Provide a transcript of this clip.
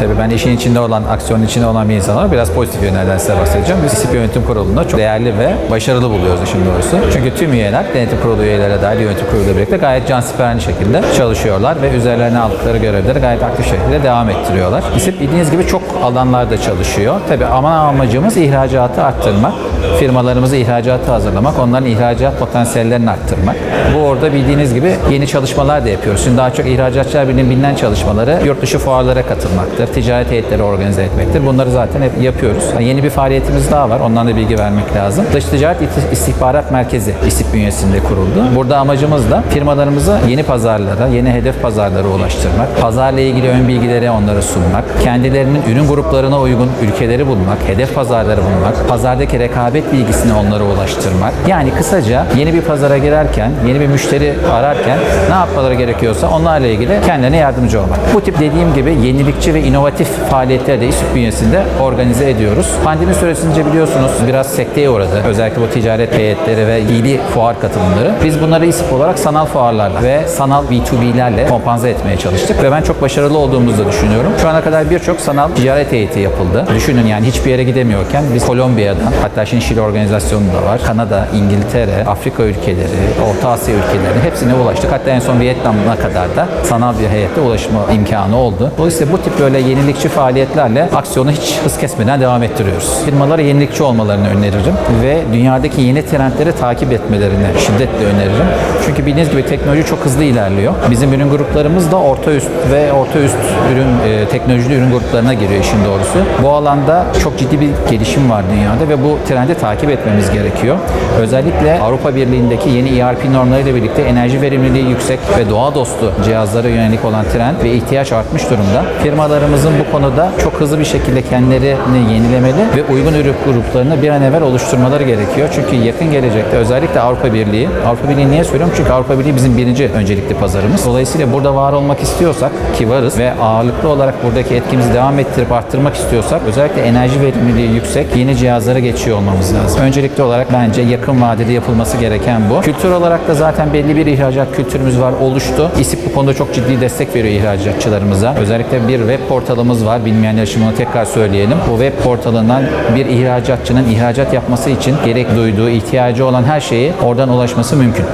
Tabii ben işin içinde olan, aksiyonun içinde olan bir insan olarak biraz pozitif yönlerden size bahsedeceğim. Biz İSİP Yönetim Kurulu'nda çok değerli ve başarılı buluyoruz işin doğrusu. Çünkü tüm üyeler, denetim kurulu üyeleri dahil yönetim kurulu birlikte gayet cansiperli şekilde çalışıyorlar ve üzerlerine aldıkları görevleri gayet aktif şekilde devam ettiriyorlar. İSİP bildiğiniz gibi çok alanlarda çalışıyor. Tabii ama amacımız ihracatı arttırmak, firmalarımızı ihracata hazırlamak, onların ihracat potansiyellerini arttırmak. Bu orada bildiğiniz gibi yeni çalışmalar da yapıyoruz. Şimdi daha çok ihracatçılar birliğinin bilinen çalışmaları yurt dışı fuarlara katılmaktır, ticaret heyetleri organize etmektir. Bunları zaten hep yapıyoruz. Yeni bir faaliyetimiz daha var. Ondan da bilgi vermek lazım. Dış Ticaret İstihbarat Merkezi İSİP bünyesinde kuruldu. Burada amacımız da firmalarımızı yeni pazarlara, yeni hedef pazarlara ulaştırmak, pazarla ilgili ön bilgileri onlara sunmak, kendilerinin ürün gruplarına uygun ülkeleri bulmak, hedef pazarları bulmak, pazardaki rekabet bilgisini onlara ulaştırmak. Yani kısaca yeni bir pazara girerken, yeni bir müşteri ararken ne yapmaları gerekiyorsa onlarla ilgili kendilerine yardımcı olmak. Bu tip dediğim gibi yenilikçi ve inovatif faaliyetleri de İSÜP bünyesinde organize ediyoruz. Pandemi süresince biliyorsunuz biraz sekteye uğradı. Özellikle bu ticaret heyetleri ve iyili fuar katılımları. Biz bunları İSİP olarak sanal fuarlarla ve sanal B2B'lerle kompanze etmeye çalıştık ve ben çok başarılı olduğumuzu da düşünüyorum. Şu ana kadar birçok sanal ticaret heyeti yapıldı. Düşünün yani hiçbir yere gidemiyorken biz Kolombiya'dan hatta şimdi Şili organizasyonu da var. Kanada, İngiltere, Afrika ülkeleri, Orta Asya ülkeleri hepsine ulaştık. Hatta en son Vietnam'a kadar da sanal bir heyette ulaşma imkanı oldu. Dolayısıyla bu tip böyle yenilikçi faaliyetlerle aksiyonu hiç hız kesmeden devam ettiriyoruz. Firmalara yenilikçi olmalarını öneririm ve dünyadaki yeni trendleri takip etmelerini şiddetle öneririm. Çünkü bildiğiniz gibi teknoloji çok hızlı ilerliyor. Bizim ürün gruplarımız da orta üst ve orta üst ürün e, teknolojili ürün gruplarına giriyor işin doğrusu. Bu alanda çok ciddi bir gelişim var dünyada ve bu trendi takip etmemiz gerekiyor. Özellikle Avrupa Birliği'ndeki yeni ERP normlarıyla birlikte enerji verimliliği yüksek ve doğa dostu cihazlara yönelik olan trend ve ihtiyaç artmış durumda. Firmalarımızın bu konuda çok hızlı bir şekilde kendilerini yenilemeli ve uygun ürün gruplarını bir an evvel oluşturmaları gerekiyor. Çünkü yakın gelecekte özellikle Avrupa Birliği, Avrupa Birliği niye söylüyorum? Çünkü Avrupa Birliği bizim birinci öncelikli pazarımız. Dolayısıyla burada var olmak istiyorsak ki varız ve ağırlıklı olarak buradaki etkimizi devam ettirip arttırmak istiyorsak özellikle enerji verimliliği yüksek yeni cihazlara geçiyor olmamız lazım. Öncelikli olarak bence yakın vadede yapılması gereken bu. Kültür olarak da zaten belli bir ihracat kültürümüz var, oluştu. İSİP bu konuda çok ciddi destek veriyor ihracatçılarımıza. Özellikle bir web portalımız var. Bilmeyenler için bunu tekrar söyleyelim. Bu web portalından bir ihracatçının ihracat yapması için gerek duyduğu, ihtiyacı olan her şeyi oradan ulaşması mümkün.